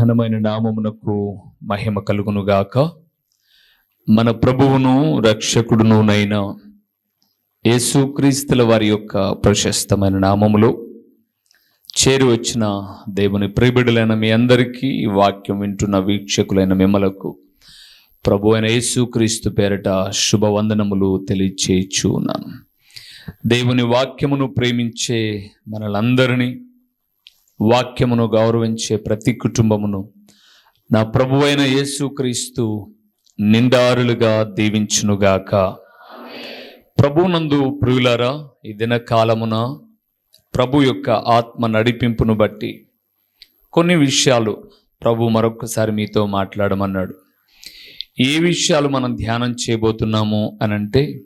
ఘనమైన నామమునకు మహిమ కలుగునుగాక. మన ప్రభువును రక్షకుడునునైన యేసుక్రీస్తుల వారి యొక్క ప్రశస్తమైన నామములో చేరి వచ్చిన దేవుని ప్రియబిడులైన మీ అందరికీ ఈ వాక్యం వింటున్న వీక్షకులైన మిమ్మలకు ప్రభు అయిన యేసుక్రీస్తు పేరట శుభవందనములు తెలియచేయచ్చు ఉన్నాను దేవుని వాక్యమును ప్రేమించే మనలందరినీ వాక్యమును గౌరవించే ప్రతి కుటుంబమును నా ప్రభు అయిన యేసుక్రీస్తు నిండారులుగా దీవించునుగాక. ప్రభునందు ప్రియులారా ఈ దిన కాలమున ప్రభు యొక్క ఆత్మ నడిపింపును బట్టి కొన్ని విషయాలు ప్రభు మరొకసారి మీతో మాట్లాడమన్నాడు. ఏ విషయాలు మనం ధ్యానం చేయబోతున్నాము అనంటే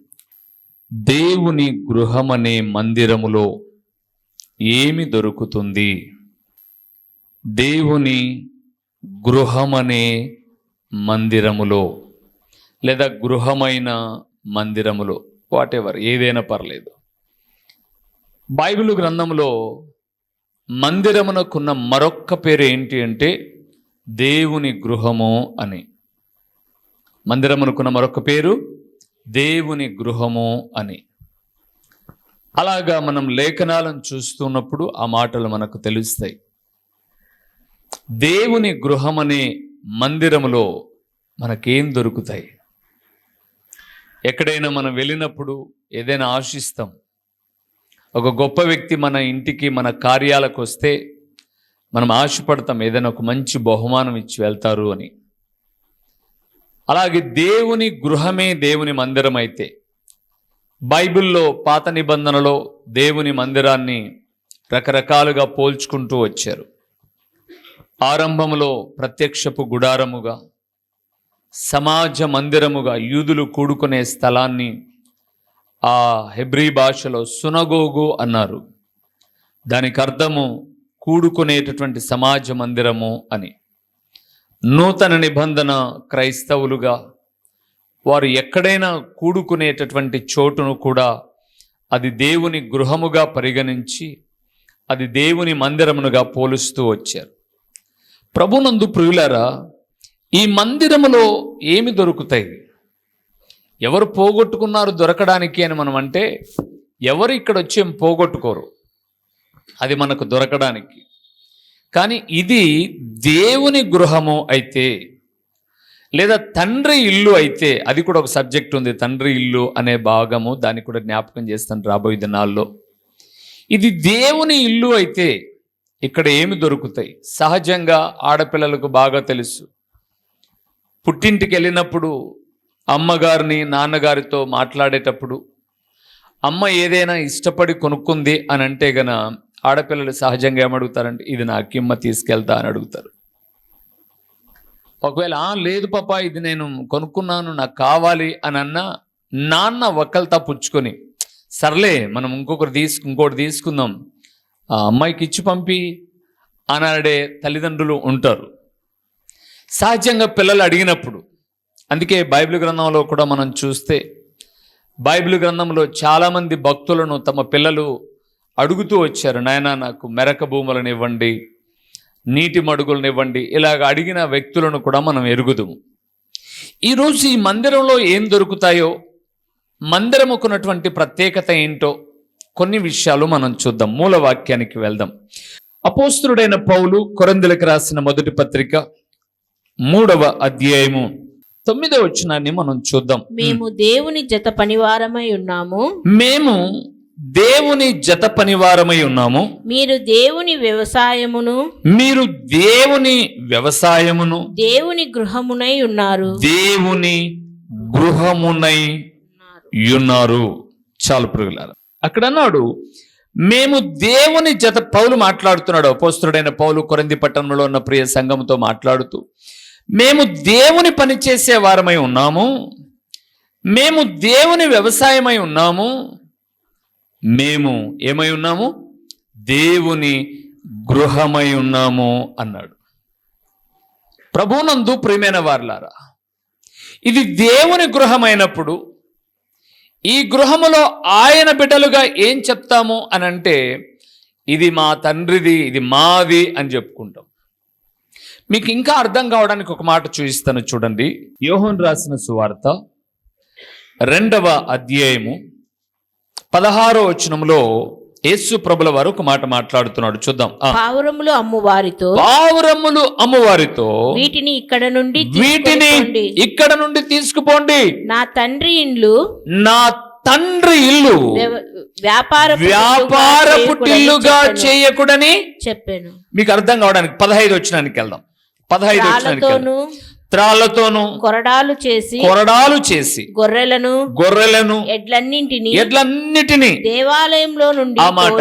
దేవుని గృహమనే మందిరములో ఏమి దొరుకుతుంది? దేవుని గృహమనే మందిరములో లేదా గృహమైన మందిరములో వాట్ ఎవర్ ఏదైనా పర్లేదు. బైబిల్ గ్రంథంలో మందిరమునకున్న మరొక్క పేరు ఏంటి అంటే దేవుని గృహము అని. మందిరమునకున్న మరొక పేరు దేవుని గృహము అని. అలాగా మనం లేఖనాలను చూస్తున్నప్పుడు ఆ మాటలు మనకు తెలుస్తాయి. దేవుని గృహమనే మందిరములో మనకేం దొరుకుతాయి? ఎక్కడైనా మనం వెళ్ళినప్పుడు ఏదైనా ఆశిస్తాం. ఒక గొప్ప వ్యక్తి మన ఇంటికి మన కార్యాలకు వస్తే మనం ఆశపడతాం ఏదైనా ఒక మంచి బహుమానం ఇచ్చి వెళ్తారు అని. అలాగే దేవుని గృహమే దేవుని మందిరం అయితే బైబిల్లో పాత నిబంధనలో దేవుని మందిరాన్ని రకరకాలుగా పోల్చుకుంటూ వచ్చారు. ఆరంభంలో ప్రత్యక్షపు గుడారముగా సమాజ మందిరముగా యూదులు కూడుకునే స్థలాన్ని ఆ హెబ్రీ భాషలో సునగోగు అన్నారు. దానికి అర్థము కూడుకునేటటువంటి సమాజ మందిరము అని. నూతన నిబంధన క్రైస్తవులుగా వారు ఎక్కడైనా కూడుకునేటటువంటి చోటును కూడా అది దేవుని గృహముగా పరిగణించి అది దేవుని మందిరమునుగా పోలుస్తూ వచ్చారు. ప్రభునందు ప్రియులారా ఈ మందిరములో ఏమి దొరుకుతాయి? ఎవరు పోగొట్టుకున్నారు దొరకడానికి అని మనం అంటే ఎవరు ఇక్కడ వచ్చి ఏం పోగొట్టుకోరు? అది మనకు దొరకడానికి. కానీ ఇది దేవుని గృహము అయితే లేదా తండ్రి ఇల్లు అయితే అది కూడా ఒక సబ్జెక్ట్ ఉంది తండ్రి ఇల్లు అనే భాగము దాన్ని కూడా జ్ఞాపకం చేస్తాను రాబోయే దినాల్లో. ఇది దేవుని ఇల్లు అయితే ఇక్కడ ఏమి దొరుకుతాయి? సహజంగా ఆడపిల్లలకు బాగా తెలుసు. పుట్టింటికి వెళ్ళినప్పుడు అమ్మగారిని నాన్నగారితో మాట్లాడేటప్పుడు అమ్మ ఏదైనా ఇష్టపడి కొనుక్కుంది అని అంటే గన ఆడపిల్లలు సహజంగా ఏమడుగుతారంటే ఇది నా అక్కిమ్మ తీసుకెళ్తా అని అడుగుతారు. ఒకవేళ "ఆ, లేదు పాప ఇది నేను కొనుక్కున్నాను నాకు కావాలి అని అన్నా నాన్న ఒక్కలతా పుచ్చుకొని సర్లే మనం ఇంకొకరు తీసుకు ఇంకోటి తీసుకుందాం ఆ అమ్మాయికి ఇచ్చి పంపి అనడే తల్లిదండ్రులు ఉంటారు. సహజంగా పిల్లలు అడిగినప్పుడు అందుకే బైబిల్ గ్రంథంలో కూడా మనం చూస్తే బైబిల్ గ్రంథంలో చాలామంది భక్తులను తమ పిల్లలు అడుగుతూ వచ్చారు నాయన నాకు మెరక భూములను ఇవ్వండి నీటి మడుగులను ఇవ్వండి ఇలాగ అడిగిన వ్యక్తులను కూడా మనం ఎరుగుదుము. ఈరోజు ఈ మందిరంలో ఏం దొరుకుతాయో మందిరముకున్నటువంటి ప్రత్యేకత ఏంటో కొన్ని విషయాలు మనం చూద్దాం. మూల వాక్యానికి వెళ్దాం. అపోస్తుడైన పౌలు కొరందులకు రాసిన మొదటి పత్రిక మూడవ అధ్యాయము తొమ్మిదవ వచనాన్ని మనం చూద్దాం. మేము దేవుని జత పనివారమై ఉన్నాము. మేము దేవుని జత పనివారమై ఉన్నాము. మీరు దేవుని వ్యవసాయమును మీరు దేవుని వ్యవసాయమును దేవుని గృహమునై ఉన్నారు. దేవుని గృహమునై ఉన్నారు. చాలు ప్రియులారా. అక్కడ అన్నాడు మేము దేవుని జత పౌలు మాట్లాడుతున్నాడు. అపోస్తుడైన పౌలు కొరంది పట్టణంలో ఉన్న ప్రియ సంఘంతో మాట్లాడుతూ మేము దేవుని పని చేసే వారమై ఉన్నాము. మేము దేవుని వ్యవసాయమై ఉన్నాము. మేము ఏమై ఉన్నాము? దేవుని గృహమై ఉన్నాము. అన్నాడు. ప్రభునందు ప్రియమైన వారులారా ఇది దేవుని గృహమైనప్పుడు ఈ గృహములో ఆయన బిడ్డలుగా ఏం చెప్తాము అని అంటే ఇది మా తండ్రిది ఇది మాది అని చెప్పుకుంటాం. మీకు ఇంకా అర్థం కావడానికి ఒక మాట చూపిస్తాను చూడండి. యోహన్ రాసిన సువార్త రెండవ అధ్యాయము పదహారో వచనంలో యేసు ప్రభుల వారు ఒక మాట మాట్లాడుతున్నాడు. చూద్దాం. పావురములు అమ్ము వారితో పావురమ్ములు అమ్మవారితో వీటిని ఇక్కడ నుండి వీటిని. ఇక్కడ నుండి తీసుకుపోండి. నా తండ్రి ఇండ్లు నా తండ్రి ఇల్లు వ్యాపార వ్యాపార పుట్టిల్లుగా చేయకూడని చెప్పాను. మీకు అర్థం కావడానికి పదహైదు వచ్చినానికి వెళ్దాం. పదహైదు వచ్చినానికి త్రాళ్ళతోనూ కొరడాలు చేసి కొరడాలు చేసి గొర్రెలను గొర్రెలను ఎడ్లన్నింటిని ఎడ్లన్నిటిని దేవాలయంలో నుండి ఆ మాట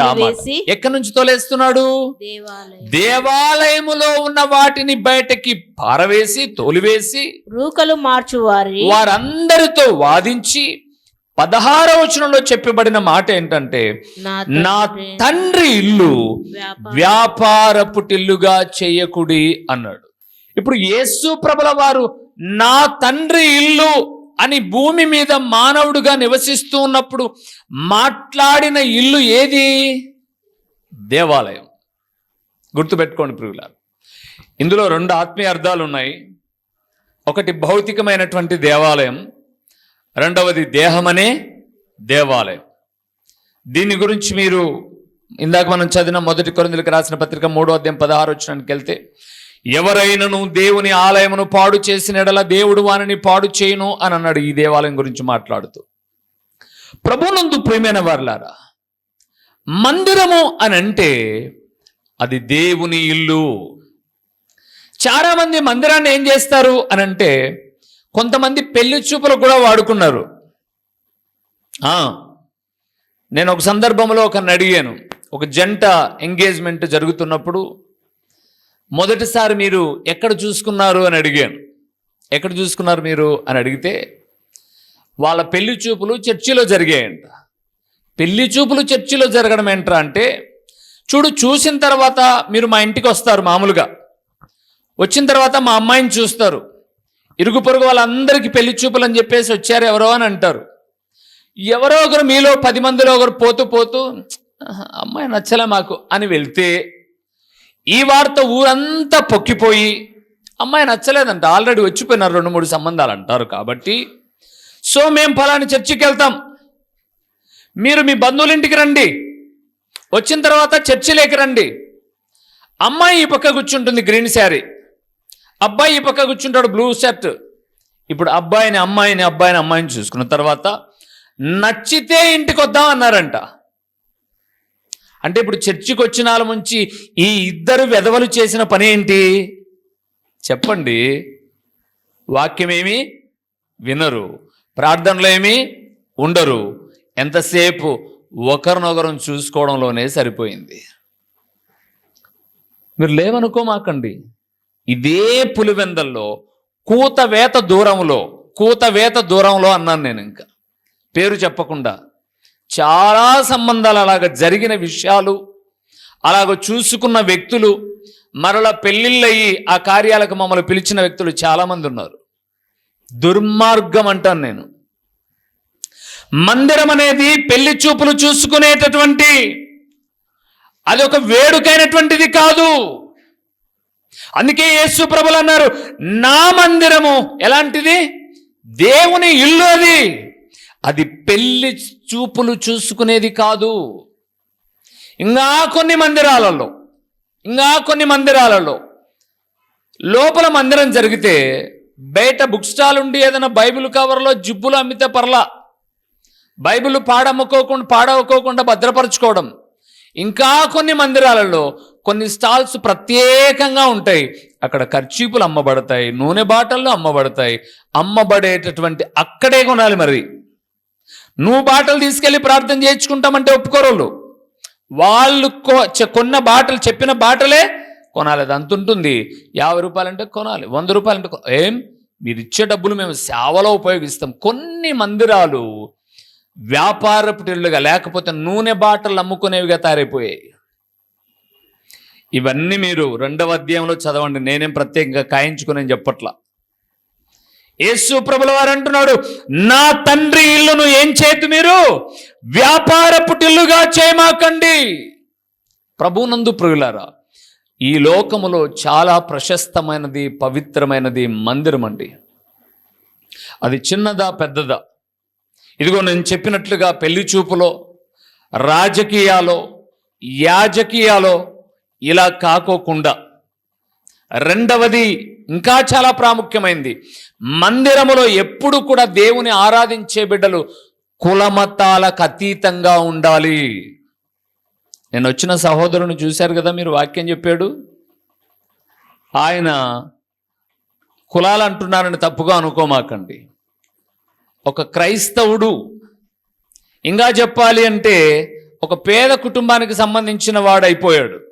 ఎక్కడి నుంచి తోలేస్తున్నాడు? దేవాలయం. దేవాలయములో ఉన్న వాటిని బయటకి పారవేసి తోలివేసి రూకలు మార్చువారి వారందరితో వాదించి పదహారవ వచనంలో చెప్పబడిన మాట ఏంటంటే నా తండ్రి ఇల్లు వ్యాపార వ్యాపారపుటిల్లుగా చేయకుడి అన్నాడు. ఇప్పుడు యేసు ప్రభుల వారు నా తండ్రి ఇల్లు అని భూమి మీద మానవుడుగా నివసిస్తూ ఉన్నప్పుడు మాట్లాడిన ఇల్లు ఏది? దేవాలయం. గుర్తుపెట్టుకోండి ప్రియులారు. ఇందులో రెండు ఆత్మీయ అర్థాలు ఉన్నాయి ఒకటి భౌతికమైనటువంటి దేవాలయం రెండవది దేహమనే దేవాలయం. దీని గురించి మీరు ఇందాక మనం చదివిన మొదటి కొరందులకు రాసిన పత్రిక మూడో అధ్యాయం పదహారు వచ్చినానికి వెళ్తే ఎవరైనను దేవుని ఆలయమును పాడు చేసిన ఎడల దేవుడు వానిని పాడు చేయను అని అన్నాడు. ఈ దేవాలయం గురించి మాట్లాడుతూ. ప్రభునందు ప్రియమైన వారులారా మందిరము అని అంటే అది దేవుని ఇల్లు. చాలామంది మందిరాన్ని ఏం చేస్తారు అని అంటే కొంతమంది పెళ్ళి చూపులు కూడా వాడుకున్నారు. నేను ఒక సందర్భంలో ఒక అడిగాను. ఒక జంట ఎంగేజ్మెంట్ జరుగుతున్నప్పుడు మొదటిసారి మీరు ఎక్కడ చూసుకున్నారు అని అడిగాను. ఎక్కడ చూసుకున్నారు మీరు అని అడిగితే వాళ్ళ పెళ్ళి చూపులు చర్చిలో జరిగాయంట. పెళ్ళి చూపులు చర్చిలో జరగడం ఏంట్రా అంటే చూడు చూసిన తర్వాత మీరు మా ఇంటికి వస్తారు మామూలుగా. వచ్చిన తర్వాత మా అమ్మాయిని చూస్తారు. ఇరుగు పొరుగు వాళ్ళందరికీ పెళ్ళి చూపులు అని చెప్పేసి వచ్చారు ఎవరో అని అంటారు. ఎవరో ఒకరు మీలో పది మందిలో ఒకరు పోతూ పోతూ అమ్మాయి నచ్చలే మాకు అని వెళ్తే ఈ వార్త ఊరంతా పొక్కిపోయి అమ్మాయి నచ్చలేదంట. ఆల్రెడీ వచ్చిపోయినారు రెండు మూడు సంబంధాలు అంటారు కాబట్టి. సో మేము ఫలాని చర్చికి వెళ్తాం మీరు మీ బంధువులింటికి రండి. వచ్చిన తర్వాత చర్చిలోకి రండి. అమ్మాయి ఈ పక్క కూర్చుంటుంది గ్రీన్ శారీ. అబ్బాయి ఈ పక్క కూర్చుంటాడు బ్లూ షర్ట్. ఇప్పుడు అబ్బాయిని అమ్మాయిని అబ్బాయిని అమ్మాయిని చూసుకున్న తర్వాత నచ్చితే ఇంటికి వద్దాం అన్నారంట. అంటే ఇప్పుడు చర్చికి వచ్చిన వాళ్ళ నుంచి ఈ ఇద్దరు వెధవలు చేసిన పని ఏంటి? చెప్పండి. వాక్యమేమి వినరు. ప్రార్థనలో ఏమి? ఉండరు. ఎంతసేపు? ఒకరినొకరం చూసుకోవడంలోనే సరిపోయింది. మీరు లేవనుకోమాకండి. ఇదే పులివెందల్లో కూతవేత దూరంలో కూతవేత దూరంలో అన్నాను నేను ఇంకా. పేరు చెప్పకుండా. చాలా సంబంధాలు అలాగ జరిగిన విషయాలు అలాగ చూసుకున్న వ్యక్తులు మరల పెళ్ళిళ్ళయి ఆ కార్యాలకు మమ్మల్ని పిలిచిన వ్యక్తులు చాలామంది ఉన్నారు. దుర్మార్గం అంటాను నేను. మందిరం అనేది పెళ్ళి చూపులు చూసుకునేటటువంటి అది ఒక వేడుకైనటువంటిది కాదు. అందుకే యేసు ప్రభులు అన్నారు నా మందిరము ఎలాంటిది? దేవుని ఇల్లు అది. అది పెళ్ళి చూపులు చూసుకునేది కాదు. ఇంకా కొన్ని మందిరాలలో ఇంకా కొన్ని మందిరాలలో లోపల మందిరం జరిగితే బయట బుక్ స్టాల్ ఉండి ఏదైనా బైబిల్ కవర్లో జిబ్బులు అమ్మితే పర్లా. బైబిల్ పాడమ్ముకోకుండా పాడవుకోకుండా భద్రపరచుకోవడం. ఇంకా కొన్ని మందిరాలలో కొన్ని స్టాల్స్ ప్రత్యేకంగా ఉంటాయి. అక్కడ ఖర్చీపులు అమ్మబడతాయి నూనె బాటల్లో అమ్మబడతాయి. అమ్మబడేటటువంటి అక్కడే కొనాలి మరి. నువ్వు బాటలు తీసుకెళ్ళి ప్రార్థన చేయించుకుంటామంటే ఒప్పుకోరోళ్ళు. వాళ్ళు కొ- చె- కొన్న బాటలు చెప్పిన బాటలే కొనాలి. అది అంత ఉంటుంది యాభై రూపాయలంటే కొనాలి వంద రూపాయలంటే ఏం? మీరు ఇచ్చే డబ్బులు మేము సేవలో ఉపయోగిస్తాం. కొన్ని మందిరాలు వ్యాపారపుటిల్లుగా లేకపోతే నూనె బాటలు అమ్ముకునేవిగా తయారైపోయాయి. ఇవన్నీ మీరు రెండవ అధ్యాయంలో చదవండి. నేనేం ప్రత్యేకంగా కాయించుకుని చెప్పట్లా. యేసు ప్రభుల వారు అంటున్నాడు నా తండ్రి ఇల్లును ఏం చేతి మీరు? వ్యాపార పుటిల్లుగా చేయమాకండి. ప్రభునందు ప్రియులారా ఈ లోకములో చాలా ప్రశస్తమైనది పవిత్రమైనది మందిరం అండి. అది చిన్నదా పెద్దదా? ఇదిగో నేను చెప్పినట్లుగా పెళ్ళి చూపులో రాజకీయాలో యాజకీయాలో ఇలా కాకోకుండా రెండవది ఇంకా చాలా ప్రాముఖ్యమైనది మందిరములో ఎప్పుడు కూడా దేవుని ఆరాధించే బిడ్డలు కులమతాలకు అతీతంగా ఉండాలి. నేను వచ్చిన సహోదరుని చూశారు కదా మీరు వాక్యం చెప్పాడు? ఆయన కులాలు అంటున్నారని తప్పుగా అనుకోమాకండి. ఒక క్రైస్తవుడు ఇంకా చెప్పాలి అంటే ఒక పేద కుటుంబానికి సంబంధించిన వాడైపోయాడు.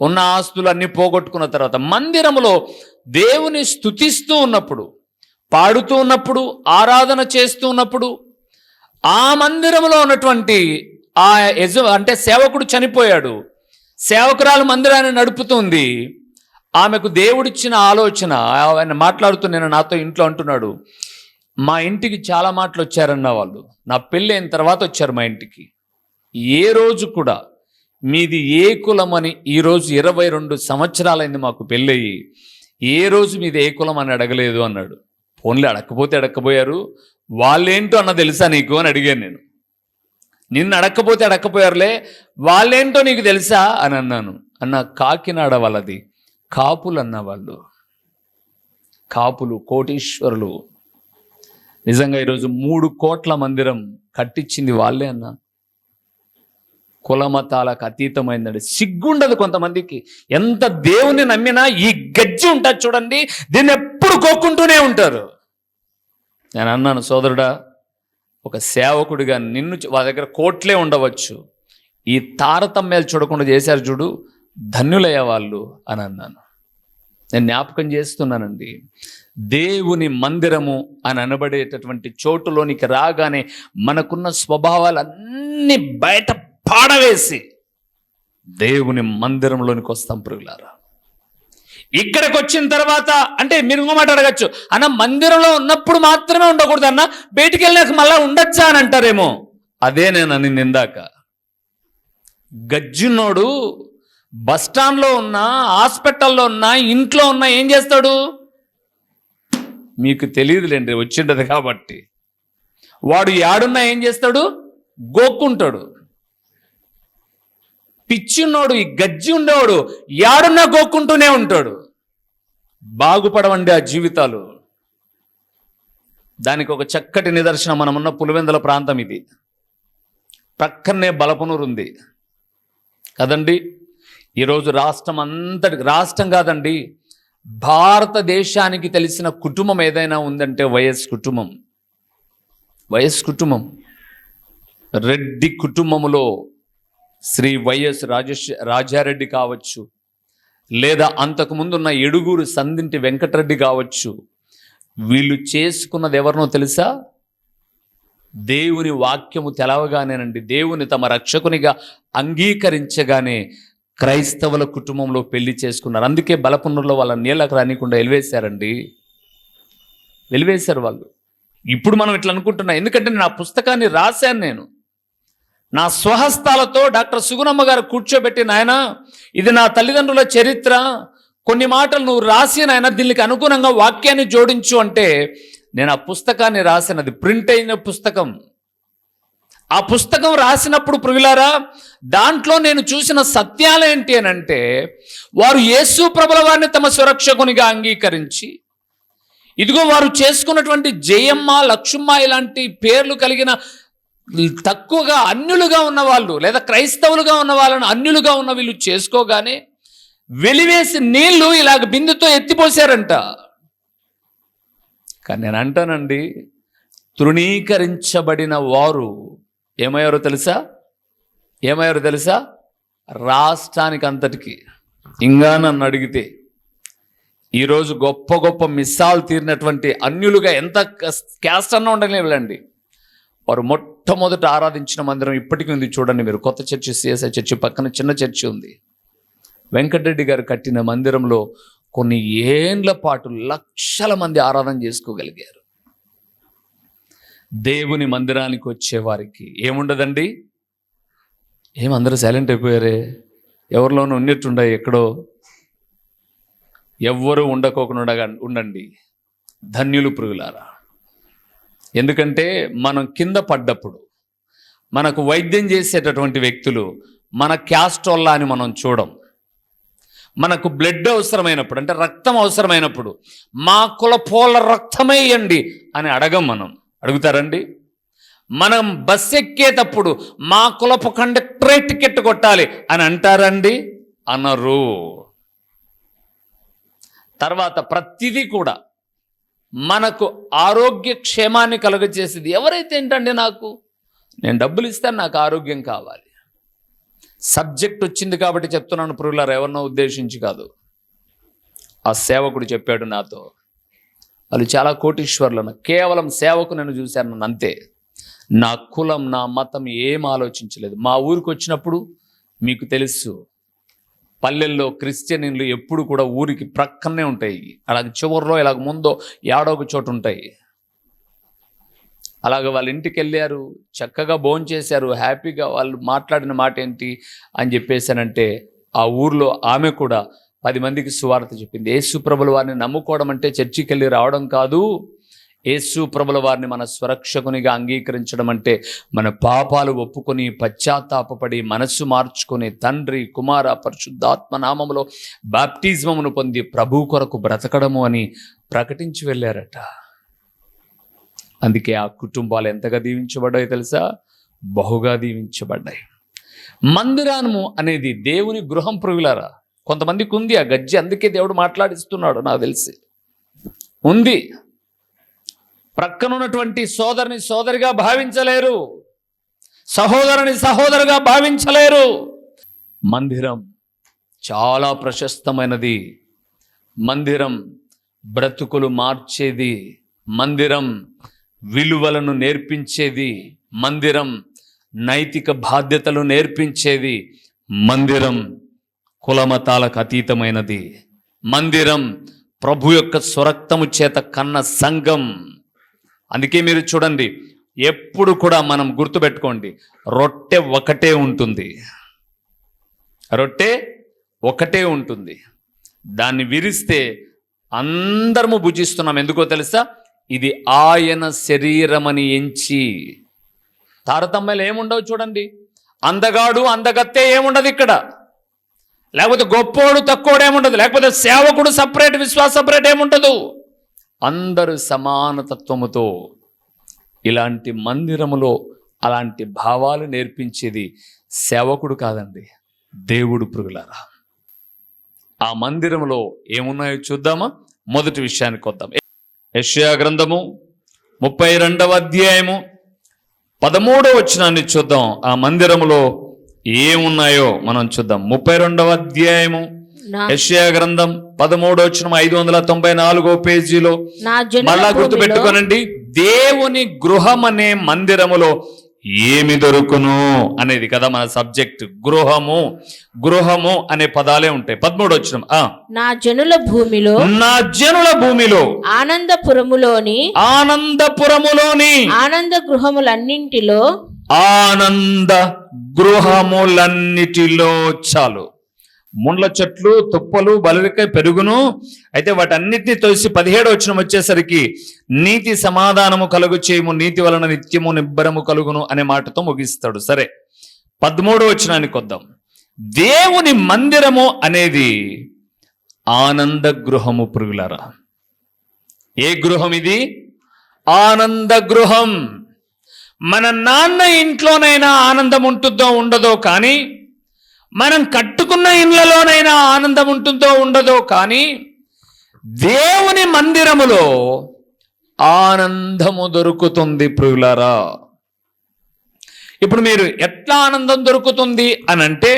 ఉన్న ఆస్తులు అన్ని పోగొట్టుకున్న తర్వాత మందిరములో దేవుని స్థుతిస్తూ ఉన్నప్పుడు పాడుతూ ఉన్నప్పుడు ఆరాధన చేస్తూ ఉన్నప్పుడు ఆ మందిరంలో ఉన్నటువంటి ఆ యజ అంటే సేవకుడు చనిపోయాడు. సేవకురాలు మందిరాన్ని నడుపుతుంది. ఆమెకు దేవుడిచ్చిన ఆలోచన ఆయన మాట్లాడుతూ నేను నాతో ఇంట్లో అంటున్నాడు మా ఇంటికి చాలా మాటలు వచ్చారన్న వాళ్ళు. నా పెళ్ళి అయిన తర్వాత వచ్చారు మా ఇంటికి. ఏ రోజు కూడా మీది ఏ కులం అని ఈరోజు ఇరవై రెండు సంవత్సరాలైంది మాకు పెళ్ళయి. ఏ రోజు మీది ఏ కులం అని అడగలేదు అన్నాడు. ఫోన్లో అడగకపోతే అడగకపోయారు వాళ్ళేంటో అన్న తెలుసా నీకు అని అడిగాను నేను. నిన్ను అడగకపోతే అడగకపోయారులే వాళ్ళేంటో నీకు తెలుసా అని అన్నాను. అన్న కాకినాడ వాళ్ళది. కాపులు అన్న వాళ్ళు కాపులు కోటీశ్వరులు. నిజంగా ఈరోజు మూడు కోట్ల మందిరం కట్టించింది వాళ్ళే అన్నా. కులమతాలకు అతీతమైందండి. సిగ్గుండదు కొంతమందికి. ఎంత దేవుని నమ్మినా ఈ గజ్జి ఉంటుంది చూడండి దీన్ని ఎప్పుడు కోక్కుంటూనే ఉంటారు. నేను అన్నాను సోదరుడా ఒక సేవకుడిగా నిన్ను వాళ్ళ దగ్గర కోట్లే ఉండవచ్చు. ఈ తారతమ్యాలు చూడకుండా చేశారు చూడు ధన్యులయ్యే వాళ్ళు అని అన్నాను. నేను జ్ఞాపకం చేస్తున్నానండి. దేవుని మందిరము అని అనబడేటటువంటి చోటులోనికి రాగానే మనకున్న స్వభావాలన్నీ బయట పాడవేసి దేవుని మందిరంలోనికి వస్తాం ప్రియులారా. ఇక్కడికి వచ్చిన తర్వాత అంటే మీరు ఇంకో మాట అడగచ్చు అన్న మందిరంలో ఉన్నప్పుడు మాత్రమే ఉండకూడదు అన్న బయటికి వెళ్ళినాక మళ్ళా ఉండొచ్చా అని అంటారేమో. అదే నేను అని నిందాక. గజ్జున్నోడు బస్ స్టాండ్లో ఉన్నా హాస్పిటల్లో ఉన్నా ఇంట్లో ఉన్నా ఏం చేస్తాడు? మీకు తెలియదులేండి వచ్చిండదు కాబట్టి. వాడు యాడున్నా ఏం చేస్తాడు? గోక్కుంటాడు. పిచ్చిన్నోడు ఈ గజ్జి ఉండేవాడు యాడున్నా గోక్కుంటూనే ఉంటాడు. బాగుపడవండి ఆ జీవితాలు. దానికి ఒక చక్కటి నిదర్శనం మనమున్న పులివెందుల ప్రాంతం ఇది. ప్రక్కనే బలపనూరు ఉంది కదండి? ఈరోజు రాష్ట్రం అంతటి రాష్ట్రం కాదండి భారతదేశానికి తెలిసిన కుటుంబం ఏదైనా ఉందంటే వైఎస్ కుటుంబం. వైఎస్ కుటుంబం. రెడ్డి కుటుంబములో శ్రీ వైఎస్ రాజేష్ రాజారెడ్డి కావచ్చు లేదా అంతకుముందున్న ఎడుగురు సందింటి వెంకటరెడ్డి కావచ్చు వీళ్ళు చేసుకున్నది ఎవరినో తెలుసా? దేవుని వాక్యము తెలవగానేనండి. దేవుని తమ రక్షకునిగా అంగీకరించగానే క్రైస్తవుల కుటుంబంలో పెళ్ళి చేసుకున్నారు. అందుకే బలపున్నూరులో వాళ్ళ నీళ్ళకు రానికుండా వెలివేశారండి. వెలివేశారు వాళ్ళు. ఇప్పుడు మనం ఇట్లా అనుకుంటున్నాం. ఎందుకంటే నేను ఆ పుస్తకాన్ని రాశాను నేను. నా స్వహస్తాలతో డాక్టర్ సుగుణమ్మ గారు కూర్చోబెట్టి నాయన ఇది నా తల్లిదండ్రుల చరిత్ర. కొన్ని మాటలు నువ్వు రాసి నాయన దీనికి అనుగుణంగా వాక్యాన్ని జోడించు అంటే నేను ఆ పుస్తకాన్ని రాసినది ప్రింట్ అయిన పుస్తకం. ఆ పుస్తకం రాసినప్పుడు ప్రియులారా దాంట్లో నేను చూసిన సత్యాలు ఏంటి అని అంటే వారు యేసు ప్రభుల వారిని తమ సురక్షకునిగా అంగీకరించి ఇదిగో వారు చేసుకున్నటువంటి జయమ్మ లక్ష్మమ్మ ఇలాంటి పేర్లు కలిగిన తక్కువగా అన్యులుగా ఉన్న వాళ్ళు లేదా క్రైస్తవులుగా ఉన్న వాళ్ళను అన్యులుగా ఉన్న వీళ్ళు చేసుకోగానే వెలివేసి నీళ్ళు ఇలాగ బిందుతో ఎత్తిపోసారంట. కానీ నేను అంటానండి తృణీకరించబడిన వారు ఏమయ్యారో తెలుసా? ఏమయ్యారో తెలుసా? రాష్ట్రానికి అంతటికి ఇంకా నన్ను అడిగితే ఈరోజు గొప్ప గొప్ప మిస్సాలు తీరినటువంటి అన్యులుగా ఎంత క్యాస్ట్ అన్న ఉండలేవులండి వారు మొట్టమొదట ఆరాధించిన మందిరం ఇప్పటికీ ఉంది. చూడండి మీరు. కొత్త చర్చి సిఎస్ఐ చర్చి పక్కన చిన్న చర్చి ఉంది. వెంకటరెడ్డి గారు కట్టిన మందిరంలో కొన్ని ఏండ్ల పాటు లక్షల మంది ఆరాధన చేసుకోగలిగారు. దేవుని మందిరానికి వచ్చే వారికి ఏముండదండి? ఏమందరూ సైలెంట్ అయిపోయారే? ఎవరిలోనూ ఉన్నట్టుండే ఎక్కడో? ఎవ్వరూ ఉండకోకుండా ఉండగా- ఉండండి. ధన్యులు పురుగులారా ఎందుకంటే మనం కింద పడ్డప్పుడు మనకు వైద్యం చేసేటటువంటి వ్యక్తులు మన క్యాస్ట్రోల్లా అని మనం చూడం. మనకు బ్లడ్ అవసరమైనప్పుడు అంటే రక్తం అవసరమైనప్పుడు మా కులపోల రక్తమేయండి అని అడగం మనం. అడుగుతారండి? మనం బస్ ఎక్కేటప్పుడు మా కులపు కండక్టరే టికెట్ కొట్టాలి అని అంటారండి? అనరు. తర్వాత ప్రతిదీ కూడా మనకు ఆరోగ్య క్షేమాన్ని కలుగజేసేది ఎవరైతే ఏంటండి నాకు? నేను డబ్బులు ఇస్తాను నాకు ఆరోగ్యం కావాలి. సబ్జెక్ట్ వచ్చింది కాబట్టి చెప్తున్నాను పురుగులారు ఎవరినో ఉద్దేశించి కాదు. ఆ సేవకుడు చెప్పాడు నాతో. వాళ్ళు చాలా కోటీశ్వర్లను కేవలం సేవకు నేను చూశాను నన్ను అంతే. నా కులం నా మతం ఏం ఆలోచించలేదు. మా ఊరికి వచ్చినప్పుడు మీకు తెలుసు పల్లెల్లో క్రిస్టియన్లు ఎప్పుడు కూడా ఊరికి ప్రక్కనే ఉంటాయి. అలాగ చివరిలో ఇలాగ ముందో ఏడో ఒక చోటు ఉంటాయి. అలాగ వాళ్ళ ఇంటికి వెళ్ళారు చక్కగా భోంచేశారు హ్యాపీగా వాళ్ళు మాట్లాడిన మాట ఏంటి అని చెప్పేసానంటే ఆ ఊర్లో ఆమె కూడా పది మందికి సువార్త చెప్పింది. యేసు ప్రభుల వారిని నమ్ముకోవడం అంటే చర్చికి వెళ్ళి రావడం కాదు. యేసు ప్రభుల వారిని మన స్వరక్షకునిగా అంగీకరించడం అంటే మన పాపాలు ఒప్పుకొని పశ్చాత్తాపడి మనస్సు మార్చుకొని తండ్రి కుమార పరిశుద్ధాత్మ నామములో బాప్టిజమును పొంది ప్రభు కొరకు బ్రతకడము అని ప్రకటించి వెళ్ళారట. అందుకే ఆ కుటుంబాలు ఎంతగా దీవించబడ్డాయో తెలుసా? బహుగా దీవించబడ్డాయి. మందిరానము అనేది దేవుని గృహం పురుగులారా కొంతమందికి ఉంది ఆ గజ్జి అందుకే దేవుడు మాట్లాడిస్తున్నాడు నాకు తెలిసి. ఉంది. ప్రక్కనున్నటువంటి సోదరుని సోదరిగా భావించలేరు. సహోదరుని సహోదరుగా భావించలేరు. మందిరం చాలా ప్రశస్తమైనది. మందిరం బ్రతుకులు మార్చేది. మందిరం విలువలను నేర్పించేది. మందిరం నైతిక బాధ్యతలు నేర్పించేది. మందిరం కులమతాలకు అతీతమైనది. మందిరం ప్రభు యొక్క స్వరక్తము చేత కన్న సంఘం. అందుకే మీరు చూడండి ఎప్పుడు కూడా మనం గుర్తుపెట్టుకోండి రొట్టె ఒకటే ఉంటుంది. రొట్టె ఒకటే ఉంటుంది. దాన్ని విరిస్తే అందరము భుజిస్తున్నాం. ఎందుకో తెలుసా? ఇది ఆయన శరీరమని ఎంచి. తారతమ్యాలు ఏముండవు చూడండి. అందగాడు అందగత్తే ఏముండదు ఇక్కడ. లేకపోతే గొప్పోడు తక్కువడు ఏముండదు. లేకపోతే సేవకుడు సపరేట్ విశ్వాస సపరేట్ ఏముండదు. అందరు సమానతత్వముతో ఇలాంటి మందిరములో అలాంటి భావాలు నేర్పించేది సేవకుడు కాదండి దేవుడు పురుగులారా ఆ మందిరంలో ఏమున్నాయో చూద్దామా? మొదటి విషయానికి వద్దాం. యష్యా గ్రంథము ముప్పై రెండవ అధ్యాయము పదమూడవ వచనాన్ని చూద్దాం. ఆ మందిరములో ఏమున్నాయో మనం చూద్దాం. ముప్పై రెండవ అధ్యాయము నా యెషయా గ్రంథం పదమూడవ వచనం ఐదు వందల తొంభై నాలుగో పేజీలో మళ్ళా గుర్తు పెట్టుకోనండి దేవుని గృహం అనే మందిరములో ఏమి దొరుకును అనేది కదా మన సబ్జెక్ట్. గృహము గృహము అనే పదాలే ఉంటాయి. పదమూడు వచ్చిన నా జనుల భూమిలో నా జనుల భూమిలో ఆనందపురములోని ఆనందపురములోని ఆనంద గృహములన్నింటిలో ఆనంద గృహములన్నిటిలో చాలు. ముండ్ల చెట్లు తుప్పలు బలికాయ పెరుగును. అయితే వాటన్నిటిని తోసి పదిహేడు వచ్చిన వచ్చేసరికి నీతి సమాధానము కలుగు చేయము నీతి వలన నిత్యము నిబ్బరము కలుగును అనే మాటతో ముగిస్తాడు. సరే పద్మూడో వచ్చినానికి వద్దాం. దేవుని మందిరము అనేది ఆనంద గృహము పురుగులారా ఏ గృహం ఇది? ఆనంద గృహం. మన నాన్న ఇంట్లోనైనా ఆనందం ఉంటుందో ఉండదో కానీ మనం కట్టుకున్న ఇండ్లలోనైనా ఆనందం ఉంటుందో ఉండదో కానీ దేవుని మందిరములో ఆనందము దొరుకుతుంది ప్రియులారా. ఇప్పుడు మీరు ఎట్లా ఆనందం దొరుకుతుంది అని అంటే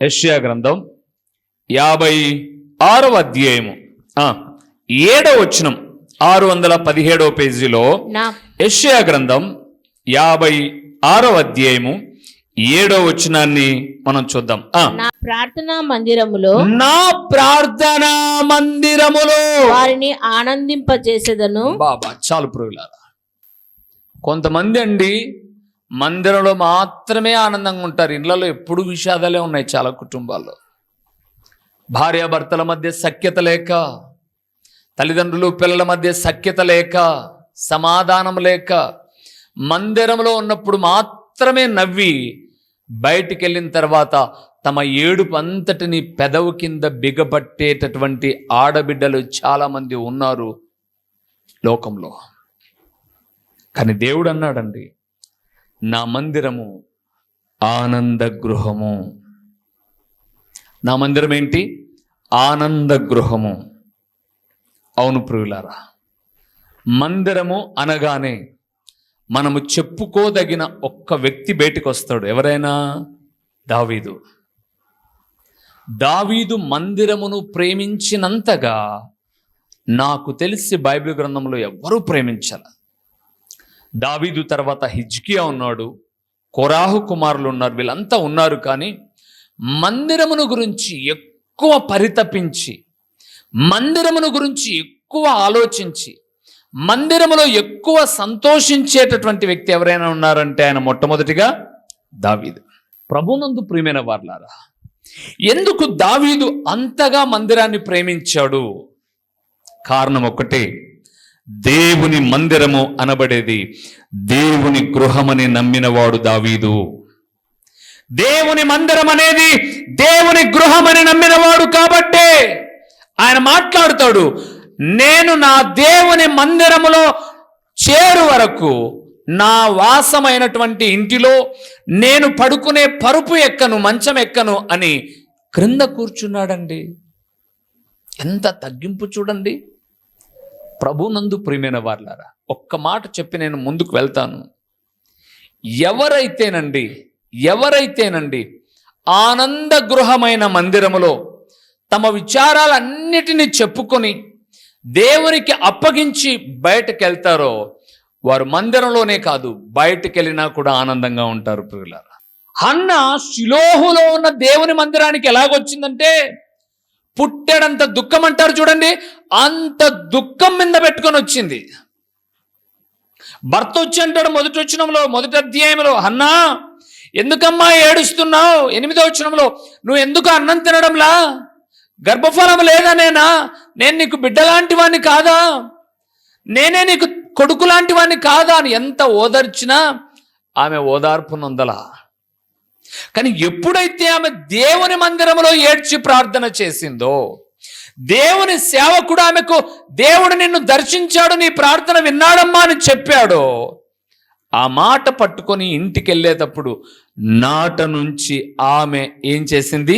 యెషయా గ్రంథం యాభై ఆరవ అధ్యాయము. ఆ, ఏడవ వచనం ఆరు వందల పదిహేడవ పేజీలో యెషయా గ్రంథం యాభై ఆరో అధ్యాయము ఏడో వచనాన్ని మనం చూద్దాం. నా ప్రార్థనా మందిరములో నా ప్రార్థనా మందిరములో వారిని ఆనందింపజేసేదను. బాబా చాలు పురుగులారా కొంతమంది అండి మందిరంలో మాత్రమే ఆనందంగా ఉంటారు. ఇళ్ళలో ఎప్పుడు విషాదాలే ఉన్నాయి చాలా కుటుంబాల్లో. భార్యాభర్తల మధ్య సఖ్యత లేక తల్లిదండ్రులు పిల్లల మధ్య సఖ్యత లేక సమాధానం లేక మందిరంలో ఉన్నప్పుడు మాత్రమే నవ్వి బయటికి వెళ్ళిన తర్వాత తమ ఏడుపు అంతటిని పెదవు కింద బిగబట్టేటటువంటి ఆడబిడ్డలు చాలామంది ఉన్నారు లోకంలో. కానీ దేవుడు అన్నాడండి నా మందిరము ఆనంద గృహము. నా మందిరం ఏంటి? ఆనంద గృహము. అవును ప్రియులారా మందిరము అనగానే మనము చెప్పుకోదగిన ఒక్క వ్యక్తి బయటకొస్తాడు. వస్తాడు ఎవరైనా? దావీదు. దావీదు మందిరమును ప్రేమించినంతగా నాకు తెలిసి బైబిల్ గ్రంథంలో ఎవ్వరూ ప్రేమించాల. దావీదు తర్వాత హిజ్కియా ఉన్నాడు కొరాహు కుమారులు ఉన్నారు వీళ్ళంతా ఉన్నారు కానీ మందిరమును గురించి ఎక్కువ పరితపించి మందిరమును గురించి ఎక్కువ ఆలోచించి మందిరములో ఎక్కువ సంతోషించేటటువంటి వ్యక్తి ఎవరైనా ఉన్నారంటే ఆయన మొట్టమొదటిగా దావీదు. ప్రభునందు ప్రియమైన వార్లారా ఎందుకు దావీదు అంతగా మందిరాన్ని ప్రేమించాడు? కారణం ఒకటి దేవుని మందిరము అనబడేది దేవుని గృహమని నమ్మినవాడు దావీదు. దేవుని మందిరం అనేది దేవుని గృహమని నమ్మినవాడు కాబట్టే ఆయన మాట్లాడుతాడు నేను నా దేవుని మందిరములో చేరు వరకు నా వాసమైనటువంటి ఇంటిలో నేను పడుకునే పరుపు ఎక్కను మంచం ఎక్కను అని క్రింద కూర్చున్నాడండి. ఎంత తగ్గింపు చూడండి. ప్రభునందు ప్రియమైన వార్లారా ఒక్క మాట చెప్పి నేను ముందుకు వెళ్తాను. ఎవరైతేనండి ఎవరైతేనండి ఆనంద గృహమైన మందిరములో తమ విచారాలన్నిటినీ చెప్పుకొని దేవునికి అప్పగించి బయటకు వెళ్తారో వారు మందిరంలోనే కాదు బయటకు వెళ్ళినా కూడా ఆనందంగా ఉంటారు ప్రియులారా. అన్న శిలోహులో ఉన్న దేవుని మందిరానికి ఎలాగొచ్చిందంటే పుట్టెడంత దుఃఖం అంటారు చూడండి అంత దుఃఖం మీద పెట్టుకొని వచ్చింది. భర్త వచ్చి అంటాడు మొదటి వచ్చినంలో మొదటి అధ్యాయంలో అన్నా ఎందుకమ్మా ఏడుస్తున్నావు? ఎనిమిదో వచ్చినంలో నువ్వు ఎందుకు అన్నం తినడంలా? గర్భఫలం లేదా నేనా? నేను నీకు బిడ్డలాంటి వాడిని కాదా? నేనే నీకు కొడుకు లాంటి వాడిని కాదా అని ఎంత ఓదార్చినా ఆమె ఓదార్పు నొందలా కానీ ఎప్పుడైతే ఆమె దేవుని మందిరంలో ఏడ్చి ప్రార్థన చేసిందో దేవుని సేవకుడు ఆమెకు దేవుడు నిన్ను దర్శించాడు నీ ప్రార్థన విన్నాడమ్మా అని చెప్పాడో ఆ మాట పట్టుకొని ఇంటికి వెళ్ళేటప్పుడు నాట నుంచి ఆమె ఏం చేసింది?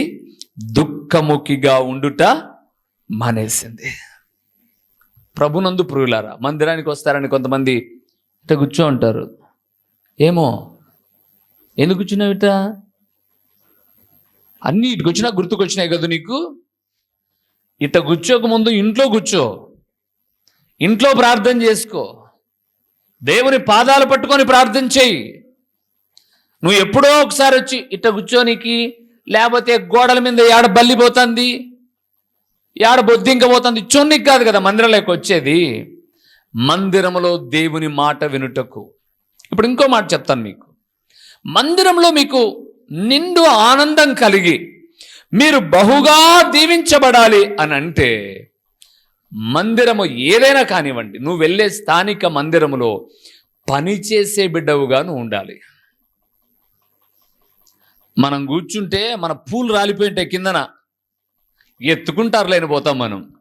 దుఃఖముఖిగా ఉండుట మానేసింది. ప్రభునందు ప్రియులారా మందిరానికి వస్తారని కొంతమంది ఇట కూర్చో ఉంటారు ఏమో ఎందుకు కూర్చున్నావిట అన్నీ ఇటుకు వచ్చినా గుర్తుకొచ్చినాయి కదా నీకు? ఇట్ట కూర్చోక ముందు ఇంట్లో కూర్చో. ఇంట్లో ప్రార్థన చేసుకో. దేవుని పాదాలు పట్టుకొని ప్రార్థన చేయి. నువ్వు ఎప్పుడో ఒకసారి వచ్చి ఇట్ట కూర్చోనికి లేకపోతే గోడల మీద ఏడ బల్లిపోతుంది ఏడ బొద్దింక పోతుంది? చొన్నికి కాదు కదా మందిరంలోకి వచ్చేది. మందిరములో దేవుని మాట వినుటకు. ఇప్పుడు ఇంకో మాట చెప్తాను మీకు. మందిరంలో మీకు నిండు ఆనందం కలిగి మీరు బహుగా దీవించబడాలి అని అంటే మందిరము ఏదైనా కానివ్వండి నువ్వు వెళ్ళే స్థానిక మందిరములో పనిచేసే బిడ్డవుగా నువ్వు ఉండాలి. మనం కూర్చుంటే మన పూలు రాలిపోయింటే కిందన. ఎత్తుకుంటారులే అని పోతాం మనం.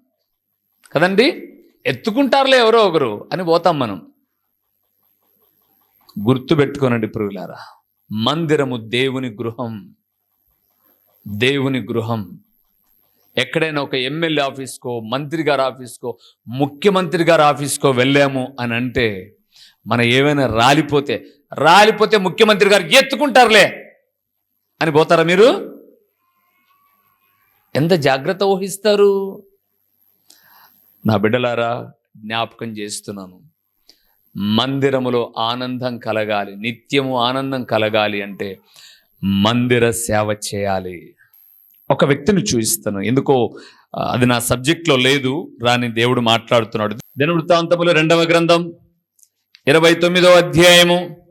కదండి? ఎత్తుకుంటారులే ఎవరో ఒకరు అని పోతాం మనం. గుర్తు పెట్టుకోనండి పురుగులారా మందిరము దేవుని గృహం. దేవుని గృహం. ఎక్కడైనా ఒక ఎమ్మెల్యే ఆఫీస్కో మంత్రి గారి ఆఫీస్కో ముఖ్యమంత్రి గారి ఆఫీస్కో వెళ్ళాము అని అంటే మన ఏమైనా రాలిపోతే రాలిపోతే ముఖ్యమంత్రి గారు ఎత్తుకుంటారులే. అని పోతారా మీరు? ఎంత జాగ్రత్త వహిస్తారు? నా బిడ్డలారా జ్ఞాపకం చేస్తున్నాను. మందిరములో ఆనందం కలగాలి నిత్యము ఆనందం కలగాలి అంటే మందిర సేవ చేయాలి. ఒక వ్యక్తిని చూపిస్తాను. ఎందుకో అది నా సబ్జెక్ట్లో లేదు రాని దేవుడు మాట్లాడుతున్నాడు. దినవృత్తాంతములు రెండవ గ్రంథం ఇరవై తొమ్మిదవ అధ్యాయము.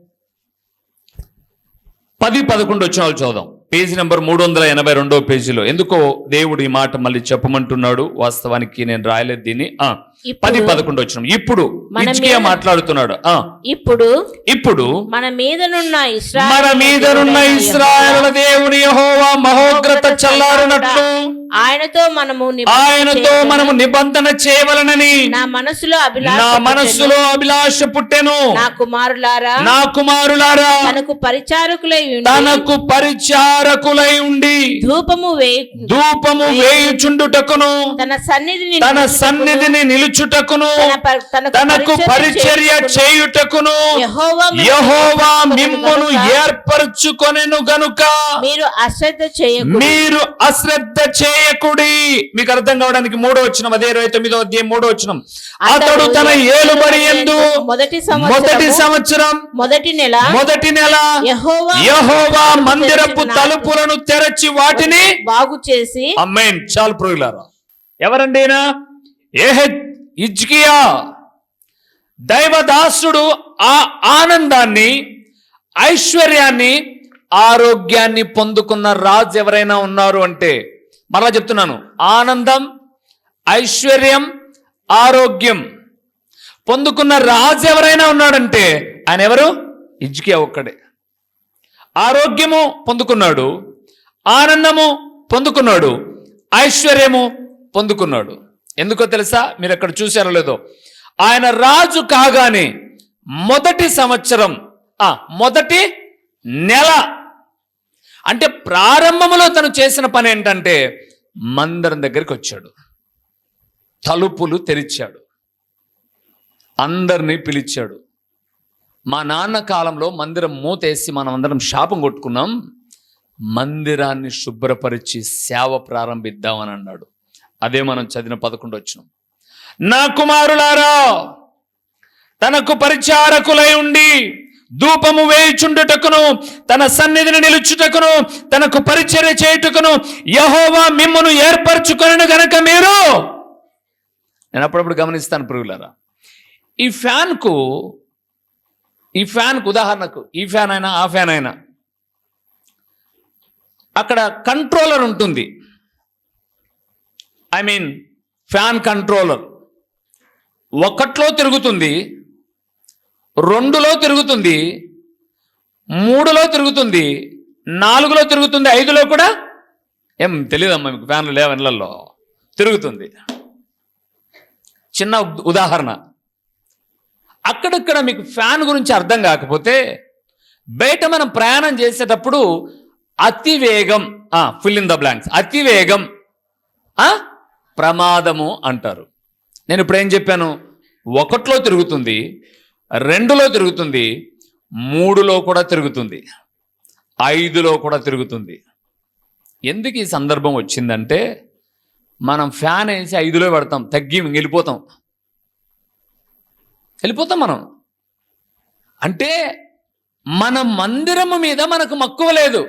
పది పదకొండు వచ్చిన వాళ్ళు చూద్దాం పేజీ నెంబర్ మూడు వందల ఎనభై రెండో పేజీలో. ఎందుకో దేవుడు ఈ మాట మళ్ళీ చెప్పమంటున్నాడు. వాస్తవానికి నేను రాయలేదు దీన్ని. ఆ పది పదకొండు వచ్చిన. ఇప్పుడు హిజ్కియా మాట్లాడుతున్నాడు. ఇప్పుడు ఇప్పుడు మన మీదనున్న ఇస్రాయేలు మన మీదనున్న ఇస్రాయల దేవుని యెహోవా మహోగ్రత చల్లారునట్లు ఆయనతో మనము ఆయనతో. మనము నిబంధన చేయవలనని నా మనసులో అభిలాష నా మనస్సులో అభిలాష పుట్టెను. నా కుమారులారా నా కుమారులారా తనకు పరిచారకులై తనకు పరిచారకులై ఉండి ధూపము వేయి ధూపము వేయుచుండుటకును తన సన్నిధిని తన సన్నిధిని నిలుచుటకును ప- తనకు పరిచర్య చేయుటకును యెహోవా మిమ్మును ఏర్పరచుకొనెను గనుక. మీరు అశ్రద్ధ చేయకూడదు మీరు అశ్రద్ధ చేయకుడి. మీకు అర్థం కావడానికి మూడో వచ్చిన అదే ఇరవై తొమ్మిదో అధ్యాయం మూడో వచ్చిన అతడు తన ఏలుబడి ఎందు మొదటి మొదటి సంవత్సరం మొదటి నెల మొదటి నెల యెహోవా మందిరపు తలుపులను తెరచి వాటిని బాగు చేసి అమ్మేన్ చాలు ప్రోగులారా ఎవరండి ఈయన? ఏహె ఇజ్కియా దైవదాసుడు ఆ ఆనందాన్ని ఐశ్వర్యాన్ని ఆరోగ్యాన్ని పొందుకున్న రాజు ఎవరైనా ఉన్నారు అంటే మరలా చెప్తున్నాను. ఆనందం ఐశ్వర్యం ఆరోగ్యం పొందుకున్న రాజు ఎవరైనా ఉన్నాడంటే ఆయన ఎవరు? ఇజ్కియా ఒక్కడే. ఆరోగ్యము పొందుకున్నాడు ఆనందము పొందుకున్నాడు ఐశ్వర్యము పొందుకున్నాడు. ఎందుకో తెలుసా? మీరు అక్కడ చూసారో లేదో. ఆయన రాజు కాగానే మొదటి సంవత్సరం ఆ మొదటి నెల. అంటే ప్రారంభంలో తను చేసిన పని ఏంటంటే మందిరం దగ్గరికి వచ్చాడు. తలుపులు తెరిచాడు. అందరినీ పిలిచాడు. మా నాన్న కాలంలో మందిరం మూతేసి మనం అందరం శాపం కొట్టుకున్నాం. మందిరాన్ని శుభ్రపరిచి సేవ ప్రారంభిద్దామని అన్నాడు. అదే మనం చదివిన పదకొండు వచ్చిన. నా కుమారులారా తనకు పరిచారకులై ఉండి ధూపము వేయుచుండుటకును తన సన్నిధిని నిలుచుటకును తనకు పరిచర్య చేయుటకును యహోవా మిమ్మను ఏర్పరచుకొనను గనక మీరు. నేను అప్పుడప్పుడు గమనిస్తాను పురుగులారా ఈ ఫ్యాన్కు ఈ ఫ్యాన్కు ఉదాహరణకు ఈ ఫ్యాన్ అయినా ఆ ఫ్యాన్ అయినా అక్కడ కంట్రోలర్ ఉంటుంది. I mean fan controller. ఒకట్లో తిరుగుతుంది రెండులో తిరుగుతుంది మూడులో తిరుగుతుంది నాలుగులో తిరుగుతుంది ఐదులో కూడా ఏం తెలియదమ్మా మీకు ఫ్యాన్లు లేవు ఇళ్ళల్లో తిరుగుతుంది. చిన్న ఉదాహరణ. అక్కడక్కడ మీకు ఫ్యాన్ గురించి అర్థం కాకపోతే బయట మనం ప్రయాణం చేసేటప్పుడు అతి వేగం ఫిల్ ఇన్ ద బ్లాంక్స్ అతి వేగం ప్రమాదము అంటారు. నేను ఇప్పుడు ఏం చెప్పాను? ఒకటిలో తిరుగుతుంది రెండులో తిరుగుతుంది మూడులో కూడా తిరుగుతుంది ఐదులో కూడా తిరుగుతుంది. ఎందుకు ఈ సందర్భం వచ్చిందంటే మనం ఫ్యాన్ వేసి ఐదులో పెడతాం తగ్గి వెళ్ళిపోతాం వెళ్ళిపోతాం మనం. అంటే మన మందిరము మీద మనకు మక్కువ లేదు.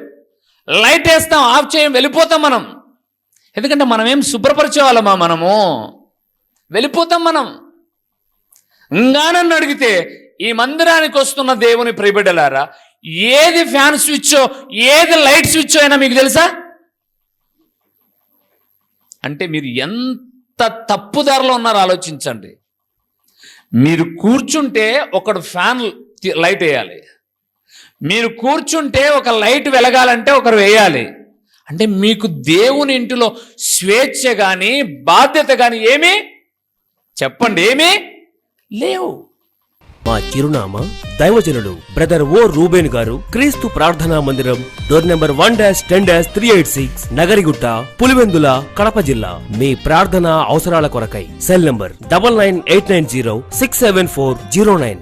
లైట్ వేస్తాం ఆఫ్ చేయం వెళ్ళిపోతాం మనం. ఎందుకంటే మనం ఏం మనము? వెళ్ళిపోతాం మనం. ఇంకా నన్ను అడిగితే ఈ మందిరానికి వస్తున్న దేవుని ప్రిబిడలారా ఏది ఫ్యాన్ స్విచ్చో ఏది లైట్ స్విచ్చో అయినా మీకు తెలుసా? అంటే మీరు ఎంత తప్పుదారిలో ఉన్నారో ఆలోచించండి. మీరు కూర్చుంటే ఒకడు ఫ్యాన్ లైట్ వేయాలి. మీరు కూర్చుంటే ఒక లైట్ వెలగాలంటే ఒకరు వేయాలి. అంటే మీకు దేవుని ఇంటిలో స్వేచ్ఛ కానీ బాధ్యత కానీ ఏమీ? చెప్పండి ఏమీ? లేవు. మా చిరునామా దైవజనుడు బ్రదర్ ఓ రూబేన్ గారు క్రీస్తు ప్రార్థనా మందిరం door number one dash ten dash three eight six Nagarigutta Pulivendula Kadapa జిల్లా. మీ ప్రార్థనా అవసరాల కొరకై cell number double nine eight nine zero six seven four zero nine.